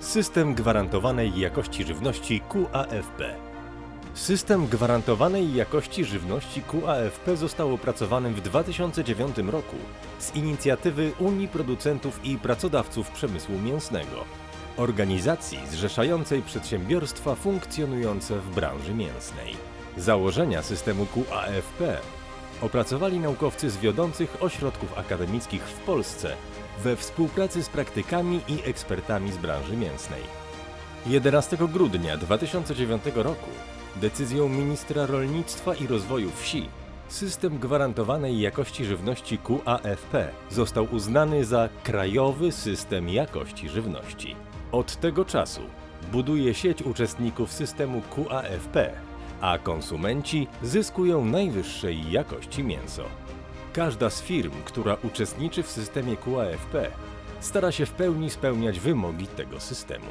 System gwarantowanej jakości żywności QAFP. System gwarantowanej jakości żywności QAFP został opracowany w 2009 roku z inicjatywy Unii Producentów i Pracodawców Przemysłu Mięsnego, organizacji zrzeszającej przedsiębiorstwa funkcjonujące w branży mięsnej. Założenia systemu QAFP opracowali naukowcy z wiodących ośrodków akademickich w Polsce we współpracy z praktykami i ekspertami z branży mięsnej. 11 grudnia 2009 roku decyzją ministra rolnictwa i rozwoju wsi system gwarantowanej jakości żywności QAFP został uznany za krajowy system jakości żywności. Od tego czasu buduje sieć uczestników systemu QAFP, a konsumenci zyskują najwyższej jakości mięso. Każda z firm, która uczestniczy w systemie QAFP, stara się w pełni spełniać wymogi tego systemu.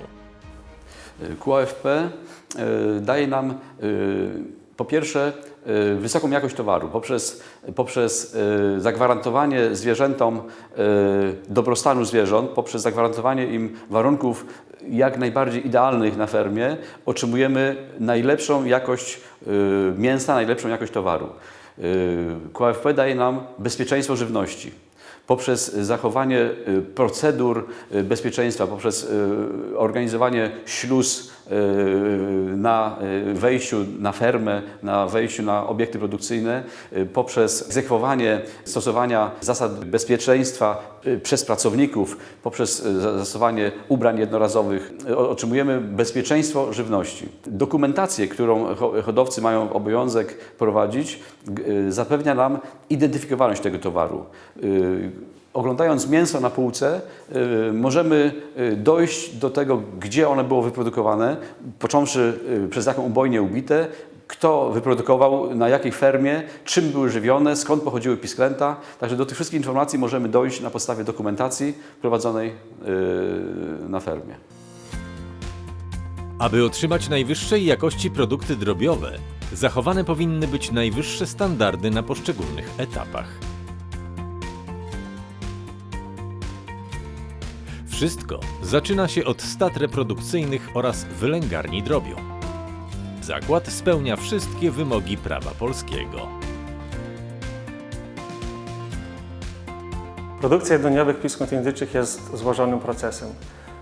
QAFP e, daje nam e, po pierwsze e, wysoką jakość towaru poprzez, poprzez zagwarantowanie zwierzętom dobrostanu zwierząt, poprzez zagwarantowanie im warunków jak najbardziej idealnych na fermie, otrzymujemy najlepszą jakość mięsa, najlepszą jakość towaru. E, QAFP daje nam bezpieczeństwo żywności poprzez zachowanie y, procedur y, bezpieczeństwa, poprzez y, organizowanie śluz y, na y, wejściu na fermę, na wejściu na obiekty produkcyjne, y, poprzez egzekwowanie stosowania zasad bezpieczeństwa y, przez pracowników, poprzez y, zastosowanie ubrań jednorazowych, y, otrzymujemy bezpieczeństwo żywności. Dokumentację, którą ho- hodowcy mają obowiązek prowadzić, y, zapewnia nam identyfikowalność tego towaru. Y, Oglądając mięso na półce, y, możemy y, dojść do tego, gdzie ono było wyprodukowane, począwszy y, przez jaką ubojnię ubite, kto wyprodukował, na jakiej fermie, czym były żywione, skąd pochodziły pisklęta. Także do tych wszystkich informacji możemy dojść na podstawie dokumentacji prowadzonej y, na fermie. Aby otrzymać najwyższej jakości produkty drobiowe, zachowane powinny być najwyższe standardy na poszczególnych etapach. Wszystko zaczyna się od stad reprodukcyjnych oraz wylęgarni drobiu. Zakład spełnia wszystkie wymogi prawa polskiego. Produkcja jedzeniowych piskąt języczych jest złożonym procesem.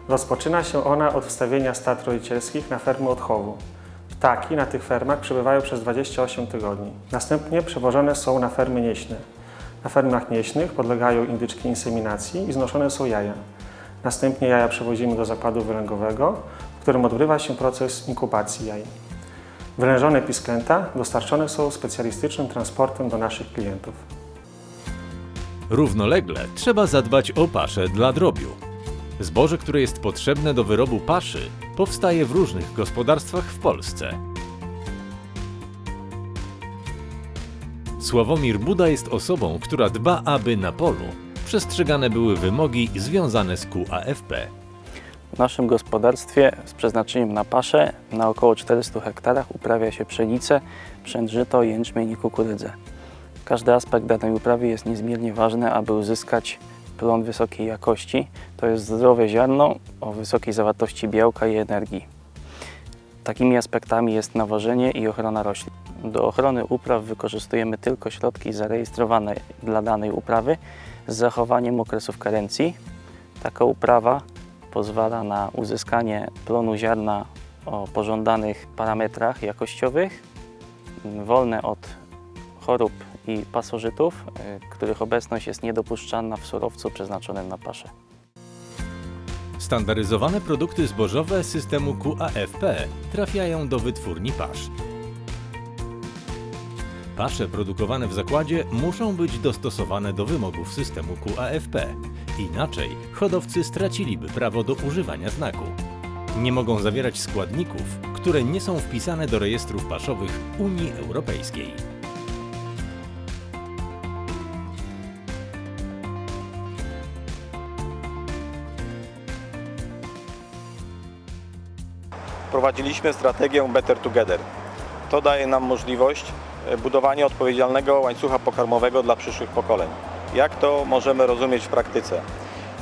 Rozpoczyna się ona od wstawienia stad rodzicielskich na fermy odchowu. Ptaki na tych fermach przebywają przez 28 tygodni. Następnie przewożone są na fermy nieśne. Na fermach nieśnych podlegają indyczki inseminacji i znoszone są jaja. Następnie jaja przewozimy do zakładu wylęgowego, w którym odbywa się proces inkubacji jaj. Wylężone pisklęta dostarczone są specjalistycznym transportem do naszych klientów. Równolegle trzeba zadbać o paszę dla drobiu. Zboże, które jest potrzebne do wyrobu paszy, powstaje w różnych gospodarstwach w Polsce. Sławomir Buda jest osobą, która dba, aby na polu przestrzegane były wymogi związane z QAFP. W naszym gospodarstwie z przeznaczeniem na paszę na około 400 hektarach uprawia się pszenicę, przędżyto, jęczmień i kukurydzę. Każdy aspekt danej uprawy jest niezmiernie ważny, aby uzyskać plon wysokiej jakości. To jest zdrowe ziarno o wysokiej zawartości białka i energii. Takimi aspektami jest nawożenie i ochrona roślin. Do ochrony upraw wykorzystujemy tylko środki zarejestrowane dla danej uprawy z zachowaniem okresów karencji. Taka uprawa pozwala na uzyskanie plonu ziarna o pożądanych parametrach jakościowych, wolne od chorób i pasożytów, y, których obecność jest niedopuszczalna w surowcu przeznaczonym na paszę. Standaryzowane produkty zbożowe systemu QAFP trafiają do wytwórni pasz. Pasze produkowane w zakładzie muszą być dostosowane do wymogów systemu QAFP. Inaczej hodowcy straciliby prawo do używania znaku. Nie mogą zawierać składników, które nie są wpisane do rejestrów paszowych Unii Europejskiej. Prowadziliśmy strategię Better Together. To daje nam możliwość e, budowania odpowiedzialnego łańcucha pokarmowego dla przyszłych pokoleń. Jak to możemy rozumieć w praktyce?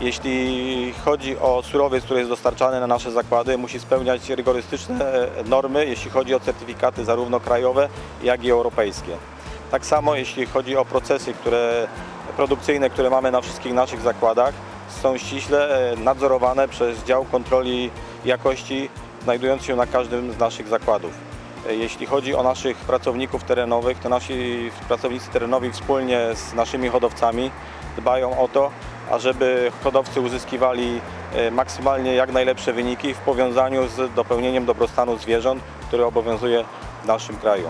Jeśli chodzi o surowiec, który jest dostarczany na nasze zakłady, musi spełniać rygorystyczne e, normy, jeśli chodzi o certyfikaty zarówno krajowe, jak i europejskie. Tak samo jeśli chodzi o procesy które, produkcyjne, które mamy na wszystkich naszych zakładach, są ściśle e, nadzorowane przez dział kontroli jakości znajdujący się na każdym z naszych zakładów. E, Jeśli chodzi o naszych pracowników terenowych, to nasi pracownicy terenowi wspólnie z naszymi hodowcami dbają o to, ażeby hodowcy uzyskiwali e, maksymalnie jak najlepsze wyniki w powiązaniu z dopełnieniem dobrostanu zwierząt, który obowiązuje w naszym kraju.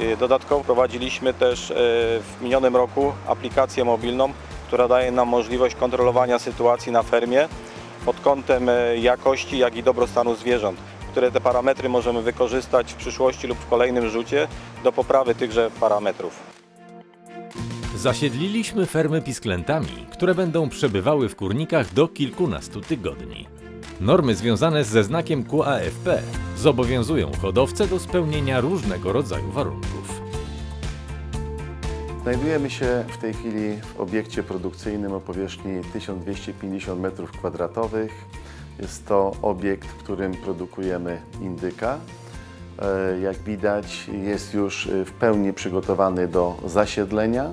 E, Dodatkowo prowadziliśmy też w minionym roku aplikację mobilną, która daje nam możliwość kontrolowania sytuacji na fermie pod kątem jakości, jak i dobrostanu zwierząt, które te parametry możemy wykorzystać w przyszłości lub w kolejnym rzucie do poprawy tychże parametrów. Zasiedliliśmy fermy pisklętami, które będą przebywały w kurnikach do kilkunastu tygodni. Normy związane ze znakiem QAFP zobowiązują hodowcę do spełnienia różnego rodzaju warunków. Znajdujemy się w tej chwili w obiekcie produkcyjnym o powierzchni 1250 m2. Jest to obiekt, w którym produkujemy indyka. E, Jak widać, jest już w pełni przygotowany do zasiedlenia.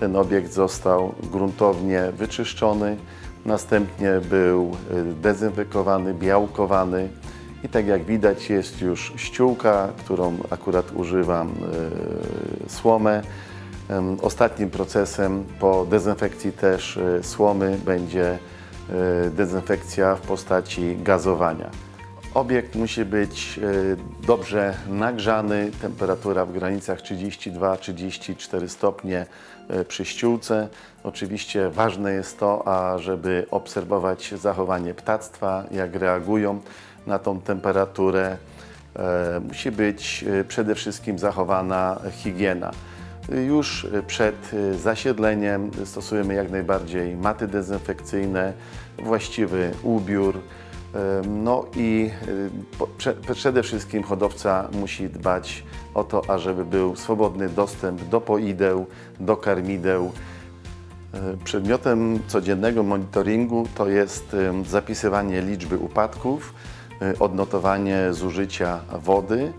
Ten obiekt został gruntownie wyczyszczony, następnie był e, dezynfekowany, białkowany i tak jak widać jest już ściółka, którą akurat używam e, słomę. Ostatnim procesem po dezynfekcji też e, słomy będzie e, dezynfekcja w postaci gazowania. Obiekt musi być e, dobrze nagrzany, temperatura w granicach 32-34 stopnie e, przy ściółce. Oczywiście ważne jest to, ażeby obserwować zachowanie ptactwa, jak reagują na tą temperaturę. E, Musi być e, przede wszystkim zachowana higiena. Już przed e, zasiedleniem stosujemy jak najbardziej maty dezynfekcyjne, właściwy ubiór. No i prze- przede wszystkim hodowca musi dbać o to, ażeby był swobodny dostęp do poideł, do karmideł. E, Przedmiotem codziennego monitoringu to jest zapisywanie liczby upadków, odnotowanie zużycia wody,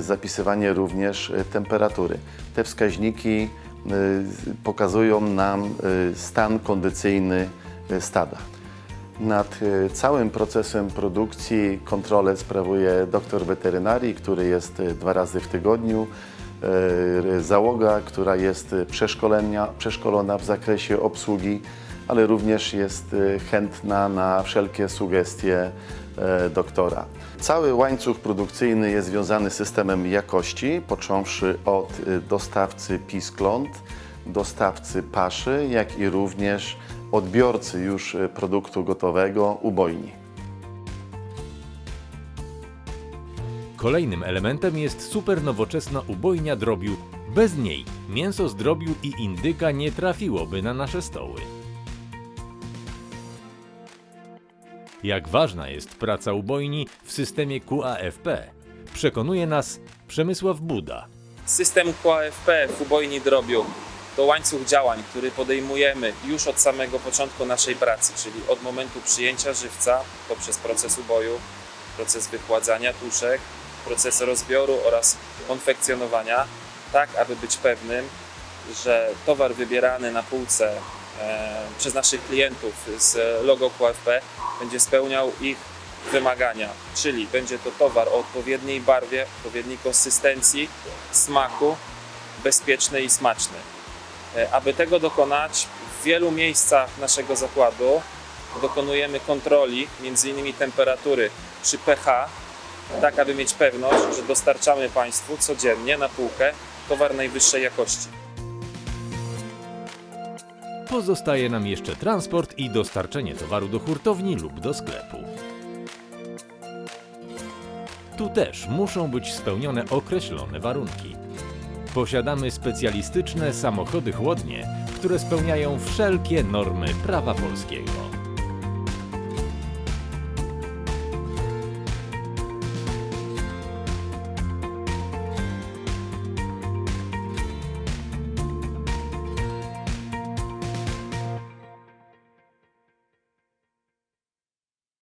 zapisywanie również e, temperatury. Te wskaźniki z- pokazują nam stan kondycyjny stada. Nad całym procesem produkcji kontrolę sprawuje doktor weterynarii, który jest dwa razy w tygodniu. Załoga, która jest przeszkolona w zakresie obsługi, ale również jest chętna na wszelkie sugestie doktora. Cały łańcuch produkcyjny jest związany z systemem jakości, począwszy od e, dostawcy piskląt, dostawcy paszy, jak i również odbiorcy już e, produktu gotowego ubojni. Kolejnym elementem jest super nowoczesna ubojnia drobiu. Bez niej mięso z drobiu i indyka nie trafiłoby na nasze stoły. Jak ważna jest praca ubojni w systemie QAFP, przekonuje nas Przemysław Buda, System QAFP w ubojni drobiu to łańcuch działań, który podejmujemy już od samego początku naszej pracy, czyli od momentu przyjęcia żywca poprzez proces uboju, proces wychładzania tuszek, proces rozbioru oraz konfekcjonowania, tak aby być pewnym, że towar wybierany na półce e, przez naszych klientów z logo QFP będzie spełniał ich wymagania, czyli będzie to towar o odpowiedniej barwie, odpowiedniej konsystencji, smaku, bezpieczny i smaczny. E, Aby tego dokonać, w wielu miejscach naszego zakładu dokonujemy kontroli, m.in. temperatury czy pH, tak aby mieć pewność, że dostarczamy Państwu codziennie na półkę towar najwyższej jakości. Pozostaje nam jeszcze transport i dostarczenie towaru do hurtowni lub do sklepu. Tu też muszą być spełnione określone warunki. Posiadamy specjalistyczne samochody chłodnie, które spełniają wszelkie normy prawa polskiego.